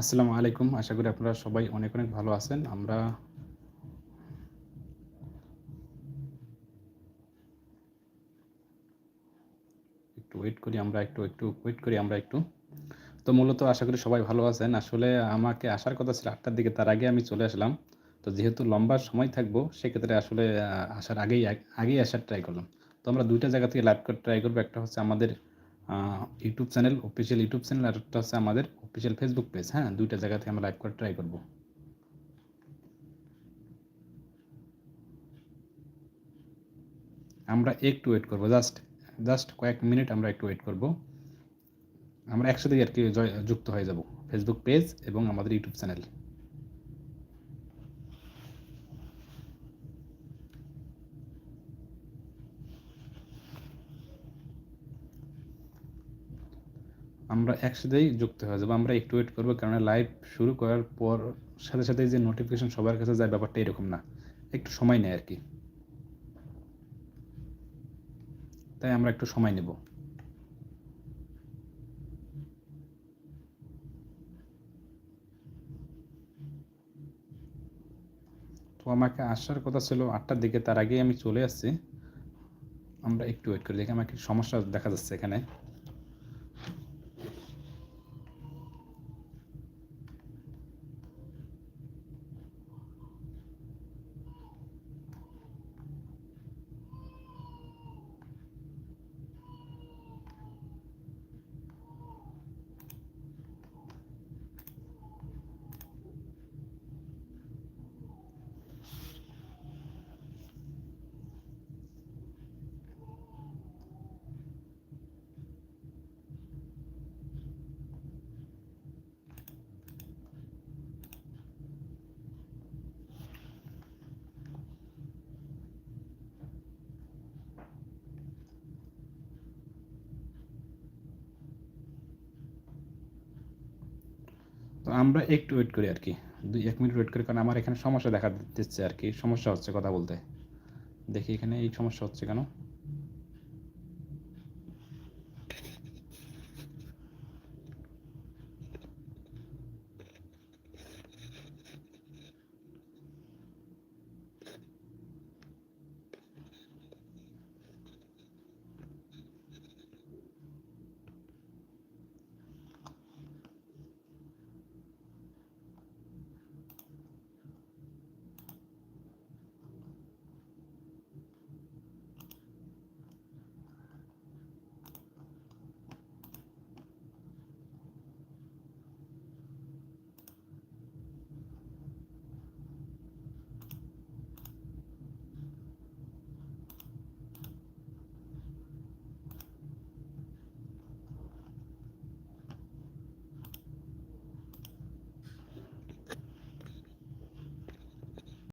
আসসালামু আলাইকুম। আশা করি আপনারা সবাই অনেক অনেক ভালো আছেন। আমরা একটু ওয়েট করি, আমরা একটু একটু ওয়েট করি, আমরা একটু। তো মূলত আশা করি সবাই ভালো আছেন। আসলে আমাকে আসার কথা ছিল আটটার দিকে, তার আগে আমি চলে আসলাম। তো যেহেতু লম্বা সময় থাকব, সেক্ষেত্রে আসলে আসার আগেই আগেই আসার ট্রাই করলাম। তো আমরা দুইটা জায়গা থেকে লাইভ করে ট্রাই করব। একটা হচ্ছে আমাদের YouTube channel official YouTube channel আর একটা হচ্ছে আমাদের অফিসিয়াল ফেসবুক পেজ হ্যাঁ দুইটা জায়গা থেকে আমরা লাইভ করে ট্রাই করব। আমরা একটু ওয়েট করব জাস্ট জাস্ট কয়েক মিনিট আমরা একটু ওয়েট করব। আমরা একসাথে আর কি যুক্ত হয়ে যাব। ফেসবুক পেজ এবং আমাদের ইউটিউব চ্যানেল আমরা একসাথেই যুক্ত হয়ে যাব, আমরা একটু ওয়েট করব কারণ লাইভ শুরু করার পর সাথে সাথে যে নোটিফিকেশন সবার কাছে যায় ব্যাপারটা এরকম না। একটু সময় নেয় আর কি। তাই আমরা একটু সময় নেব। তো আমাকে আসার কথা ছিল আটটার দিকে, তার আগে আমি চলে আসছি। আমরা একটু ওয়েট করি, দেখি আমাকে সমস্যা দেখা যাচ্ছে এখানে। আমরা একটু ওয়েট করি আর কি দুই, এক মিনিট ওয়েট করি, কারণ আমার এখানে সমস্যা দেখা দিচ্ছে আর কি সমস্যা হচ্ছে কথা বলতে। দেখি এখানে এই সমস্যা হচ্ছে কেন?